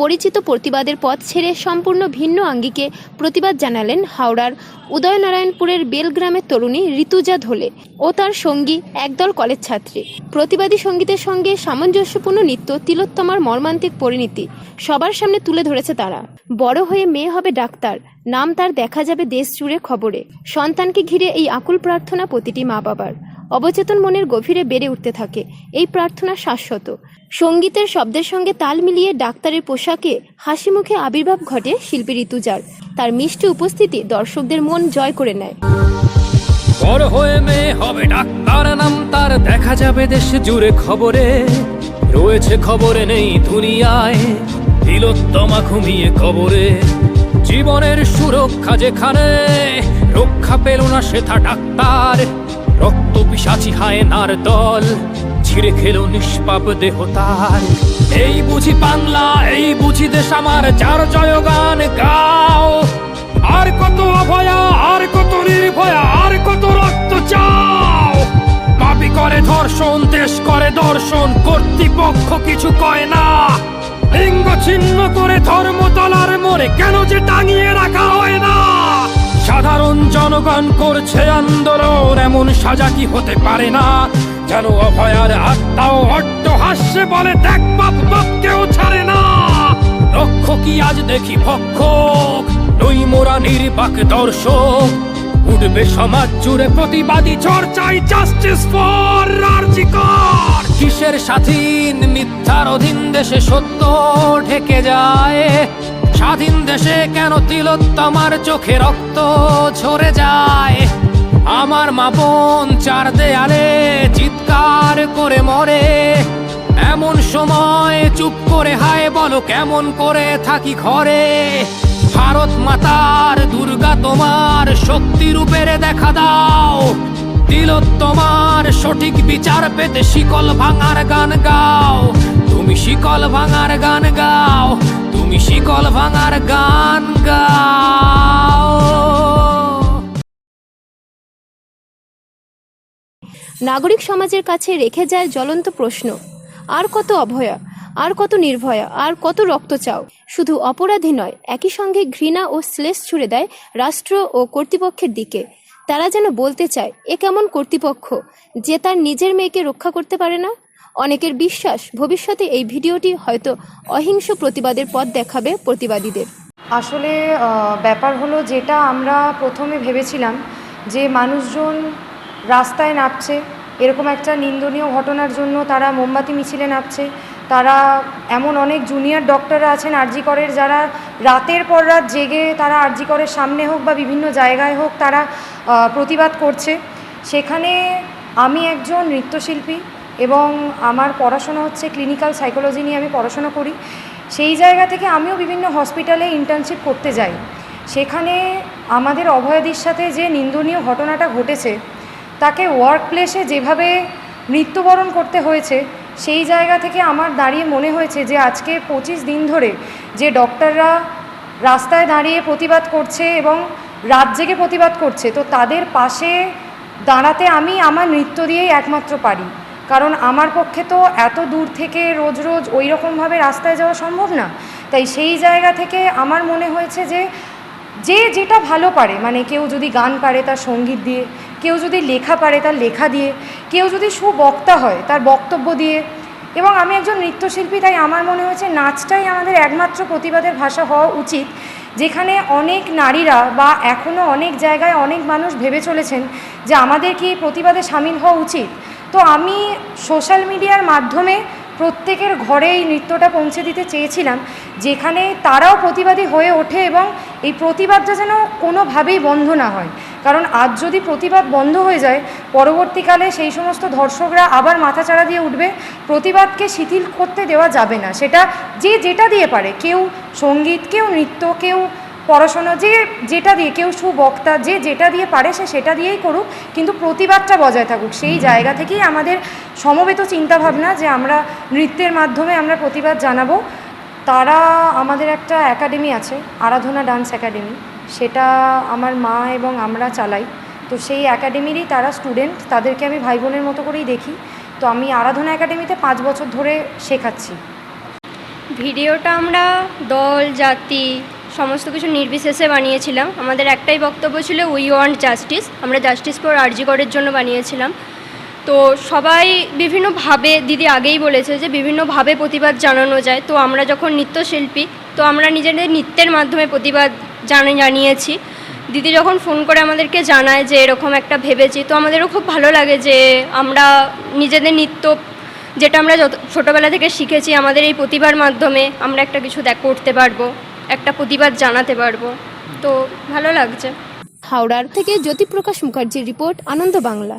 পরিচিত প্রতিবাদের পথ ছেড়ে সম্পূর্ণ ভিন্ন আঙ্গিকে প্রতিবাদ জানালেন হাওড়ার উদয়নারায়ণপুরের বেলগ্রামের তরুণী ঋতুজা ধোলে ও তার সঙ্গী একদল কলেজ ছাত্রী। প্রতিবাদী সঙ্গীতের সঙ্গে সামঞ্জস্যপূর্ণ নৃত্য, তিলোত্তমার মর্মান্তিক পরিণতি সবার সামনে তুলে ধরেছে তারা। বড় হয়ে মেয়ে হবে ডাক্তার, নাম তার দেখা যাবে দেশ জুড়ে খবরে। সন্তানকে ঘিরে এই আকুল প্রার্থনা প্রতিটি মা বাবার অবচেতন মনের গভীরে বেড়ে উঠতে থাকে, এই প্রার্থনা শাশ্বত। সঙ্গীতের শব্দের সঙ্গে তাল মিলিয়ে ডাক্তারের পোশাকে হাসি মুখে আবির্ভাব ঘটে শিল্পী ঋতুজার। তার মিষ্টি উপস্থিতি দর্শকদের মন জয় করে নেয়। বড় হয়ে মেয়ে হবে ডাক্তার নাম, তার দেখা যাবে দেশ জুড়ে খবরে। রয়েছে খবরে নেই দুনিয়ায়, তিলোত্তমা ঘুমিয়ে কবরে। জীবনের সুরক্ষা যেখানে, রক্ষা পেল না সেথা ডাক্তার। রক্ত পিসাচি হায় নার দল, ছিঁড়ে খেলো নিষ্পাপ দেহ তার এই বুঝি বাংলা, এই বুঝি দেশ আমার, যার জয়গান গাও। আর কত অভয়া, আর কত নির্ভয়া, আর কত রক্ত চাও। পাপি করে ধর্ষণ, দেশ করে দর্শন, কর্তৃপক্ষ কিছু কয় না। লিঙ্গ ছিন্ন করে ধর্ম তলার মোড়ে কেন যে টাঙিয়ে রাখা জনগণ করছে আন্দোলন, এমন সাজা কি হতে পারে না? যেন অভয়ার আত্মাও অট্ট হাস্যে বলে, দেখ বাপ বাপ, কেউ ছাড়ে না। লক্ষ্য কি আজ দেখি ভক্ষক? নই মোরা নির্বাক দর্শক। উঠবে সমাজ জুড়ে প্রতিবাদী চর্চাই জাস্টিস ফর রার্জিকর কিসের স্বাধীন মিথ্যার অধীন দেশে সত্য ঢেকে যায়? স্বাধীন দেশে কেন তিলোত্তমার চোখে রক্ত ঝরে যায়? আমার মা বোন চার দেয়ালে চিৎকার করে মরে। এমন সময় চুপ করে হায় বলো, কেমন করে থাকি ঘরে? ভারত মাতার দুর্গা তোমার শক্তি রূপের দেখা দাও। তিলোত্তমার সঠিক বিচার পেতে শিকল ভাঙার গান গাও। তুমি শিকল ভাঙার গান গাও। তুমি শিকল ভাঙার গান গাও। নাগরিক সমাজের কাছে রেখে যায় জ্বলন্ত প্রশ্ন। আর কত অভয়া, আর কত নির্ভয়া, আর কত রক্ত চাও শুধু অপরাধী নয়, একই সঙ্গে ঘৃণা ও শ্লেষ ছুড়ে দেয় রাষ্ট্র ও কর্তৃপক্ষের দিকে। তারা যেন বলতে চায়, এ কেমন কর্তৃপক্ষ, যে তার নিজের মেয়েকে রক্ষা করতে পারে না? অনেকের বিশ্বাস ভবিষ্যতে এই ভিডিওটি হয়তো অহিংস প্রতিবাদের পথ দেখাবে প্রতিবাদীদের। আসলে ব্যাপার হলো যেটা আমরা প্রথমে ভেবেছিলাম যে মানুষজন রাস্তায় নামছে, এরকম একটা নিন্দনীয় ঘটনার জন্য তারা মোমবাতি, মিছিলে নামছে। তারা এমন অনেক জুনিয়র ডক্টররা আছেন আরজিকরের যারা রাতের পর রাত জেগে তারা আরজিকরের সামনে হোক বা বিভিন্ন জায়গায় হোক তারা প্রতিবাদ করছে। সেখানে আমি একজন নৃত্যশিল্পী এবং আমার পড়াশোনা হচ্ছে ক্লিনিক্যাল সাইকোলজি নিয়ে আমি পড়াশোনা করি। সেই জায়গা থেকে আমিও বিভিন্ন হসপিটালে ইন্টার্নশিপ করতে যাই। সেখানে আমাদের অভয়াদির সাথে যে নিন্দনীয় ঘটনাটা ঘটেছে, তাকে ওয়ার্ক প্লেসে যেভাবে মৃত্যুবরণ করতে হয়েছে, সেই জায়গা থেকে আমার দাঁড়িয়ে মনে হয়েছে যে আজকে পঁচিশ দিন ধরে যে ডক্টররা রাস্তায় দাঁড়িয়ে প্রতিবাদ করছে এবং রাত জেগে প্রতিবাদ করছে, তো তাদের পাশে দাঁড়াতে আমি আমার নৃত্য দিয়েই একমাত্র পারি। কারণ আমার পক্ষে তো এত দূর থেকে রোজ রোজ ওই রকমভাবে রাস্তায় যাওয়া সম্ভব না। তাই সেই জায়গা থেকে আমার মনে হয়েছে যে যে যেটা ভালো পারে মানে কেউ যদি গান পারে তার সংগীত দিয়ে, কেউ যদি লেখা পারে তার লেখা দিয়ে, কেউ যদি সুবক্তা হয় তার বক্তব্য দিয়ে, এবং আমি একজন নৃত্যশিল্পী তাই আমার মনে হয়েছে নাচটাই আমাদের একমাত্র প্রতিবাদের ভাষা হওয়া উচিত, যেখানে অনেক নারীরা বা এখনও অনেক জায়গায় অনেক মানুষ ভেবে চলেছেন যে আমাদের কি প্রতিবাদে সামিল হওয়া উচিত। তো আমি সোশ্যাল মিডিয়ার মাধ্যমে প্রত্যেকের ঘরে এই নৃত্যটা পৌঁছে দিতে চেয়েছিলাম, যেখানে তারাও প্রতিবাদী হয়ে ওঠে এবং এই প্রতিবাদটা যেন কোনোভাবেই বন্ধ না হয়। কারণ আজ যদি প্রতিবাদ বন্ধ হয়ে যায়, পরবর্তীকালে সেই সমস্ত ধর্ষকরা আবার মাথাচাড়া দিয়ে উঠবে, প্রতিবাদকে শিথিল করতে দেওয়া যাবে না। সেটা যে যেটা দিয়ে পারে, কেউ সংগীত, কেউ নৃত্য, কেউ পড়াশোনা যে যেটা দিয়ে কেউ সুবক্তা যে যেটা দিয়ে পারে সে সেটা দিয়েই করুক কিন্তু প্রতিবাদটা বজায় থাকুক। সেই জায়গা থেকেই আমাদের সমবেত চিন্তাভাবনা যে আমরা নৃত্যের মাধ্যমে আমরা প্রতিবাদ জানাব। তারা আমাদের একটা একাডেমি আছে আরাধনা ডান্স একাডেমি। সেটা আমার মা এবং আমরা চালাই। তো সেই একাডেমিরই তারা স্টুডেন্ট তাদেরকে আমি ভাই বোনের মতো করেই দেখি। তো আমি আরাধনা একাডেমিতে পাঁচ বছর ধরে শেখাচ্ছি। ভিডিওটা আমরা দল জাতি সমস্ত কিছু নির্বিশেষে বানিয়েছিলাম। আমাদের একটাই বক্তব্য ছিল উই ওয়ান্ট জাস্টিস আমরা জাস্টিস ফর আরজিগড়ের জন্য বানিয়েছিলাম। তো সবাই বিভিন্নভাবে, দিদি আগেই বলেছে যে বিভিন্নভাবে প্রতিবাদ জানানো যায়। তো আমরা যখন নৃত্যশিল্পী, তো আমরা নিজেদের নৃত্যের মাধ্যমে প্রতিবাদ জানা, জানিয়েছি। দিদি যখন ফোন করে আমাদেরকে জানায় যে এরকম একটা ভেবেছি, তো আমাদেরও খুব ভালো লাগে যে আমরা নিজেদের নৃত্য, যেটা আমরা যত, ছোটোবেলা থেকে শিখেছি, আমাদের এই প্রতিভার মাধ্যমে আমরা একটা কিছু দেখ, করতে পারব। একটা প্রতিবাদ জানাতে পারব। তো ভালো লাগছে। হাওড়ার থেকে জ্যোতিপ্রকাশ মুখার্জির রিপোর্ট আনন্দ বাংলা।